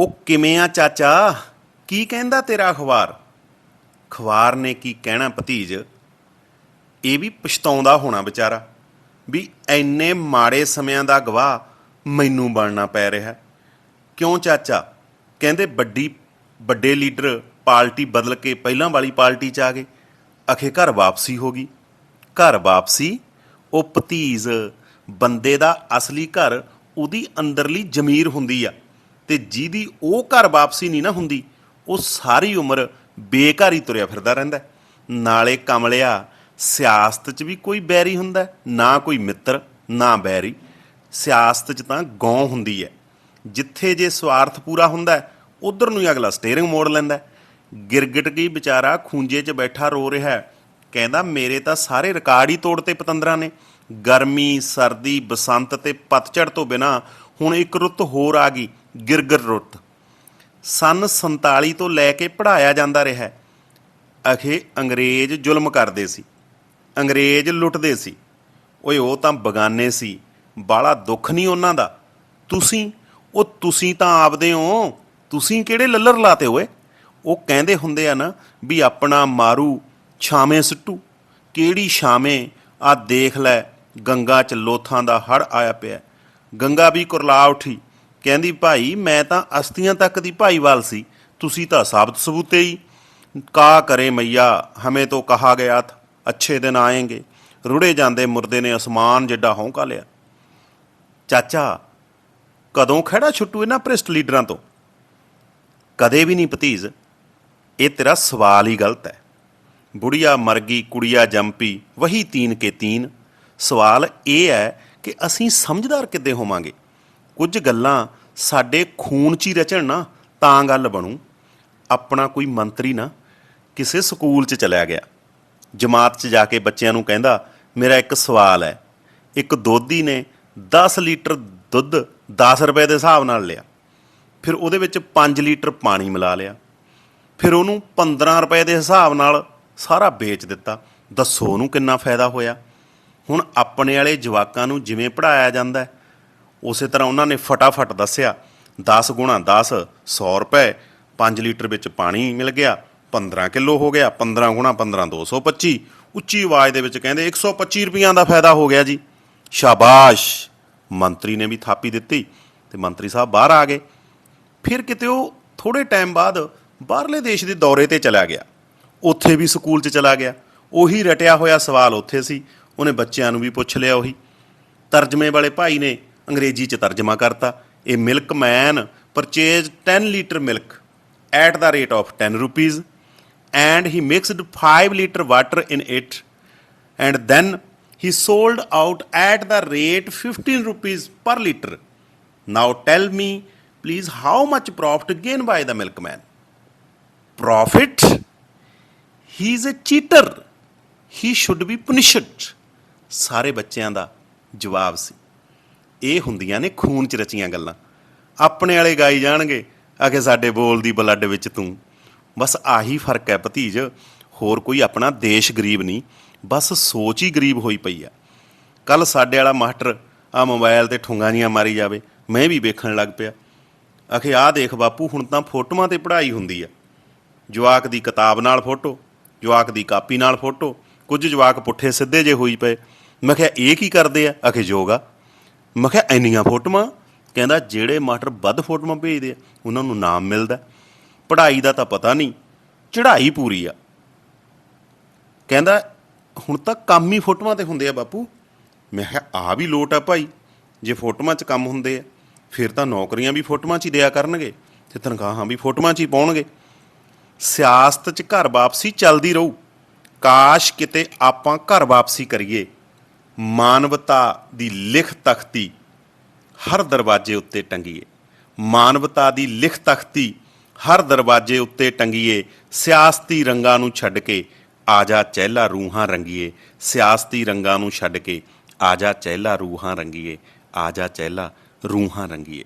ਉਹ ਕਿਵੇਂ ਆ ਚਾਚਾ? ਕੀ ਕਹਿੰਦਾ ਤੇਰਾ ਅਖਬਾਰ? ਅਖਬਾਰ ਨੇ ਕੀ ਕਹਿਣਾ ਭਤੀਜ? ਇਹ ਵੀ ਪਛਤਾਉਂਦਾ ਹੋਣਾ ਵਿਚਾਰਾ ਵੀ ਐਨੇ ਮਾੜੇ ਸਮਿਆਂ ਦਾ ਗਵਾਹ ਮੈਨੂੰ ਬਣਨਾ ਪੈ ਰਿਹਾ। ਕਿਉਂ ਚਾਚਾ? ਕਹਿੰਦੇ ਵੱਡੀ, ਵੱਡੇ ਲੀਡਰ ਪਾਰਟੀ ਬਦਲ ਕੇ ਪਹਿਲਾਂ ਵਾਲੀ ਪਾਰਟੀ 'ਚ ਆ ਗਏ। ਅਖੇ ਘਰ ਵਾਪਸੀ ਹੋ ਗਈ। ਘਰ ਵਾਪਸੀ, ਉਹ ਭਤੀਜ ਬੰਦੇ ਦਾ ਅਸਲੀ ਘਰ ਉਹਦੀ ਅੰਦਰਲੀ ਜ਼ਮੀਰ ਹੁੰਦੀ ਆ। ਤੇ ਜਿਹਦੀ ਉਹ ਘਰ ਵਾਪਸੀ ਨਹੀਂ ਨਾ ਹੁੰਦੀ, ਉਹ ਸਾਰੀ ਉਮਰ ਬੇਘਰ ਹੀ ਤੁਰਿਆ ਫਿਰਦਾ ਰਹਿੰਦਾ ਨਾਲੇ ਕਮਲਿਆ ਸਿਆਸਤ 'ਚ ਵੀ ਕੋਈ ਬੈਰੀ ਹੁੰਦਾ ਨਾ ਕੋਈ ਮਿੱਤਰ, ਨਾ ਬੈਰੀ। ਸਿਆਸਤ 'ਚ ਤਾਂ ਗੌਂ ਹੁੰਦੀ ਹੈ। ਜਿੱਥੇ ਜੇ ਸਵਾਰਥ ਪੂਰਾ ਹੁੰਦਾ ਹੈ, ਉਧਰ ਨੂੰ ਹੀ ਅਗਲਾ ਸਟੀਅਰਿੰਗ ਮੋੜ ਲੈਂਦਾ ਗਿਰਗਿਟ ਕੀ ਵਿਚਾਰਾ ਖੂੰਜੇ 'ਚ ਬੈਠਾ ਰੋ ਰਿਹਾ ਹੈ। ਕਹਿੰਦਾ, ਮੇਰੇ ਤਾਂ ਸਾਰੇ ਰਿਕਾਰਡ ਹੀ ਤੋੜਤੇ ਪਤੰਦਰਾਂ ਨੇ। ਗਰਮੀ, ਸਰਦੀ, ਬਸੰਤ ਤੇ ਪਤਝੜ ਤੋਂ ਬਿਨਾ ਹੁਣ ਇੱਕ ਰੁੱਤ ਹੋਰ ਆ ਗਈ। ਗਿਰਗਰ ਰੁੱਤ। ਸਨ 47 ਤੋਂ ਲੈ ਕੇ ਪੜਾਇਆ ਜਾਂਦਾ ਰਿਹਾ ਹੈ। ਅਖੇ ਅੰਗਰੇਜ਼ ਜ਼ੁਲਮ ਕਰਦੇ ਸੀ। ਅੰਗਰੇਜ਼ ਲੁੱਟਦੇ ਸੀ। ਓਏ, ਉਹ ਤਾਂ ਬਗਾਨੇ ਸੀ। ਬਾਲਾ ਦੁੱਖ ਨਹੀਂ ਉਹਨਾਂ ਦਾ। ਤੁਸੀਂ, ਉਹ ਤੁਸੀਂ ਤਾਂ ਆਪਦੇ ਹੋ। ਤੁਸੀਂ ਕਿਹੜੇ ਲੱਲਰ ਲਾਤੇ ਓਏ ਉਹ ਕਹਿੰਦੇ ਹੁੰਦੇ ਆ ਨਾ ਵੀ ਆਪਣਾ ਮਾਰੂ ਛਾਵੇਂ ਸਿੱਟੂ। ਕਿਹੜੀ ਛਾਵੇਂ? ਆ ਦੇਖ ਲੈ, ਗੰਗਾ ਚ ਲੋਥਾਂ ਦਾ ਹੜ ਆਇਆ ਪਿਆ। ਗੰਗਾ ਵੀ ਕੁਰਲਾ ਉਠੀ। ਕਹਿੰਦੀ, ਭਾਈ, ਮੈਂ ਤਾਂ ਅਸਤੀਆਂ ਤੱਕ ਦੀ ਭਾਈਵਾਲ ਸੀ। ਤੁਸੀਂ ਤਾਂ ਸਾਬਤ ਸਬੂਤੇ ਹੀ। ਕਾ ਕਰੇ ਮਈਆ, ਹਮੇ ਤੋਂ ਕਹਾ ਗਿਆ ਥਾ, ਅੱਛੇ ਦਿਨ ਆਏਗੇ। ਰੁੜੇ ਜਾਂਦੇ ਮੁਰਦੇ ਨੇ ਅਸਮਾਨ ਜਿੱਡਾ ਹੌਂਕਾ ਲਿਆ। ਚਾਚਾ, ਕਦੋਂ ਖੜਾ ਛੁੱਟੂ ਇਹਨਾਂ ਭ੍ਰਿਸ਼ਟ ਲੀਡਰਾਂ ਤੋਂ? ਕਦੇ ਵੀ ਨਹੀਂ ਭਤੀਜ। ਇਹ ਤੇਰਾ ਸਵਾਲ ਹੀ ਗਲਤ ਹੈ। ਬੁੜੀਆ ਮਰ ਗਈ, ਕੁੜੀਆ ਜੰਪੀ ਵਹੀ ਤੀਨ ਕੇ ਤੀਨ। ਸਵਾਲ ਇਹ ਹੈ ਕਿ ਅਸੀਂ ਸਮਝਦਾਰ ਕਿੱਦੇ ਹੋਵਾਂਗੇ? ਕੁਝ ਗੱਲਾਂ ਸਾਡੇ ਖੂਨ 'ਚ ਹੀ ਰਚਣ ਨਾ ਤਾਂ ਗੱਲ ਬਣੂ। ਆਪਣਾ ਕੋਈ ਮੰਤਰੀ ਨਾ ਕਿਸੇ ਸਕੂਲ 'ਚ ਚਲਿਆ ਗਿਆ। ਜਮਾਤ 'ਚ ਜਾ ਕੇ ਬੱਚਿਆਂ ਨੂੰ ਕਹਿੰਦਾ ਮੇਰਾ ਇੱਕ ਸਵਾਲ ਹੈ। ਇੱਕ ਦੋਧੀ ਨੇ 10 ਲੀਟਰ ਦੁੱਧ 10 ਰੁਪਏ ਦੇ ਹਿਸਾਬ ਨਾਲ ਲਿਆ। ਫਿਰ ਉਹਦੇ ਵਿੱਚ 5 ਲੀਟਰ ਪਾਣੀ ਮਿਲਾ ਲਿਆ। ਫਿਰ ਉਹਨੂੰ 15 ਰੁਪਏ ਦੇ ਹਿਸਾਬ ਨਾਲ ਸਾਰਾ ਵੇਚ ਦਿੱਤਾ। ਦੱਸੋ ਉਹਨੂੰ ਕਿੰਨਾ ਫਾਇਦਾ ਹੋਇਆ? ਹੁਣ ਆਪਣੇ ਵਾਲੇ ਜਵਾਕਾਂ ਨੂੰ ਜਿਵੇਂ ਪੜਾਇਆ ਜਾਂਦਾ ਹੈ, ਉਸੇ ਤਰ੍ਹਾਂ ਉਹਨਾਂ ਨੇ ਫਟਾਫਟ ਦੱਸਿਆ 10 ਗੁਣਾ 10 100 ਰੁਪਏ 5 ਲੀਟਰ ਵਿੱਚ ਪਾਣੀ ਮਿਲ ਗਿਆ 15 ਕਿਲੋ ਹੋ ਗਿਆ 15 ਗੁਣਾ 15 225 ਉੱਚੀ ਆਵਾਜ਼ ਦੇ ਵਿੱਚ ਕਹਿੰਦੇ 125 ਰੁਪਈਆਂ ਦਾ ਫਾਇਦਾ ਹੋ ਗਿਆ ਜੀ। ਸ਼ਾਬਾਸ਼! ਮੰਤਰੀ ਨੇ ਵੀ ਥਾਪੀ ਦਿੱਤੀ ਤੇ ਮੰਤਰੀ ਸਾਹਿਬ ਬਾਹਰ ਆ ਗਏ। ਫਿਰ ਕਿਤੇ ਉਹ ਥੋੜੇ ਟਾਈਮ ਬਾਅਦ ਬਾਹਰਲੇ ਦੇਸ਼ ਦੇ ਦੌਰੇ ਤੇ ਚਲਾ ਗਿਆ। ਉੱਥੇ ਵੀ ਸਕੂਲ 'ਚ ਚਲਾ ਗਿਆ। ਉਹੀ ਰਟਿਆ ਹੋਇਆ ਸਵਾਲ ਉੱਥੇ ਸੀ। ਉਹਨੇ ਬੱਚਿਆਂ ਨੂੰ ਵੀ ਪੁੱਛ ਲਿਆ ਉਹੀ। ਤਰਜਮੇ ਵਾਲੇ ਭਾਈ ਨੇ ਅੰਗਰੇਜ਼ੀ 'ਚ ਤਰਜਮਾ ਕਰਤਾ ਇਹ milkman purchase 10 litre milk at the rate of 10 rupees and he mixed 5 litre water in it and then he sold out at the rate 15 rupees per liter. Now tell me, please, how much profit gained by the milkman? Profit? He is a cheater. He should be punished. ਸਾਰੇ ਬੱਚਿਆਂ ਦਾ ਜਵਾਬ ਸੀ ਇਹ ਹੁੰਦੀਆਂ ਨੇ ਖੂਨ ਚ ਰਚੀਆਂ ਗੱਲਾਂ। ਆਪਣੇ ਵਾਲੇ ਗਾਈ ਜਾਣਗੇ ਆਖੇ ਸਾਡੇ ਬੋਲ ਦੀ ਬਲੱਡ ਵਿੱਚ ਤੂੰ। ਬਸ ਆਹੀ ਫ਼ਰਕ ਹੈ ਭਤੀਜ, ਹੋਰ ਕੋਈ ਆਪਣਾ ਦੇਸ਼ ਗਰੀਬ ਨਹੀਂ, ਬਸ ਸੋਚ ਹੀ ਗਰੀਬ ਹੋਈ ਪਈ ਆ। ਕੱਲ ਸਾਡੇ ਵਾਲਾ ਮਾਸਟਰ ਆ ਮੋਬਾਈਲ ਤੇ ਠੁੰਗਾਂ ਜੀਆਂ ਮਾਰੀ ਜਾਵੇ, ਮੈਂ ਵੀ ਵੇਖਣ ਲੱਗ ਪਿਆ। ਆਖੇ, ਆਹ ਦੇਖ ਬਾਪੂ, ਹੁਣ ਤਾਂ ਫੋਟੋਆਂ ਤੇ ਪੜ੍ਹਾਈ ਹੁੰਦੀ ਆ। ਜਵਾਕ ਦੀ ਕਿਤਾਬ ਨਾਲ ਫੋਟੋ, ਜਵਾਕ ਦੀ ਕਾਪੀ ਨਾਲ ਫੋਟੋ, ਕੁਝ ਜਵਾਕ ਪੁੱਠੇ ਸਿੱਧੇ ਜੇ ਹੋਈ ਪਏ। ਮੈਂ ਕਿਹਾ, ਇਹ ਕੀ ਕਰਦੇ ਆ? ਆਖੇ, ਯੋਗਾ। ਮੈਂ ਕਿਹਾ, ਇੰਨੀਆਂ ਫੋਟੋਆਂ? ਕਹਿੰਦਾ, ਜਿਹੜੇ ਮਾਸਟਰ ਵੱਧ ਫੋਟੋਆਂ ਭੇਜਦੇ ਆ, ਉਹਨਾਂ ਨੂੰ ਨਾਮ ਮਿਲਦਾ ਪੜ੍ਹਾਈ ਦਾ ਤਾਂ ਪਤਾ ਨਹੀਂ, ਚੜ੍ਹਾਈ ਪੂਰੀ ਆ। ਕਹਿੰਦਾ, ਹੁਣ ਤਾਂ ਕੰਮ ਹੀ ਫੋਟੋਆਂ ਤੇ ਹੁੰਦੇ ਆ ਬਾਪੂ। ਮੈਂ ਕਿਹਾ ਆ ਵੀ ਲੋਟ ਆ ਭਾਈ, ਜੇ ਫੋਟੋਆਂ 'ਚ ਕੰਮ ਹੁੰਦੇ ਆ, ਫਿਰ ਤਾਂ ਨੌਕਰੀਆਂ ਵੀ ਫੋਟੋਆਂ 'ਚ ਹੀ ਦਿਆ ਕਰਨਗੇ ਤੇ ਤਨਖਾਹਾਂ ਵੀ ਫੋਟੋਆਂ 'ਚ ਹੀ ਪਾਉਣਗੇ। ਸਿਆਸਤ 'ਚ ਘਰ ਵਾਪਸੀ ਚੱਲਦੀ ਰਹੂ। ਕਾਸ਼ ਕਿਤੇ ਆਪਾਂ ਘਰ ਵਾਪਸੀ ਕਰੀਏ। ਮਾਨਵਤਾ ਦੀ ਲਿਖ ਤਖਤੀ ਹਰ ਦਰਵਾਜ਼ੇ ਉੱਤੇ ਟੰਗੀਏ। ਮਾਨਵਤਾ ਦੀ ਲਿਖ ਤਖਤੀ ਹਰ ਦਰਵਾਜ਼ੇ ਉੱਤੇ ਟੰਗੀਏ। ਸਿਆਸਤੀ ਰੰਗਾਂ ਨੂੰ ਛੱਡ ਕੇ ਆਜਾ ਚਹਿਲਾ ਰੂਹਾਂ ਰੰਗੀਏ। ਸਿਆਸਤੀ ਰੰਗਾਂ ਨੂੰ ਛੱਡ ਕੇ ਆਜਾ ਚਹਿਲਾ ਰੂਹਾਂ ਰੰਗੀਏ। ਆਜਾ ਚਹਿਲਾ ਰੂਹਾਂ ਰੰਗੀਏ।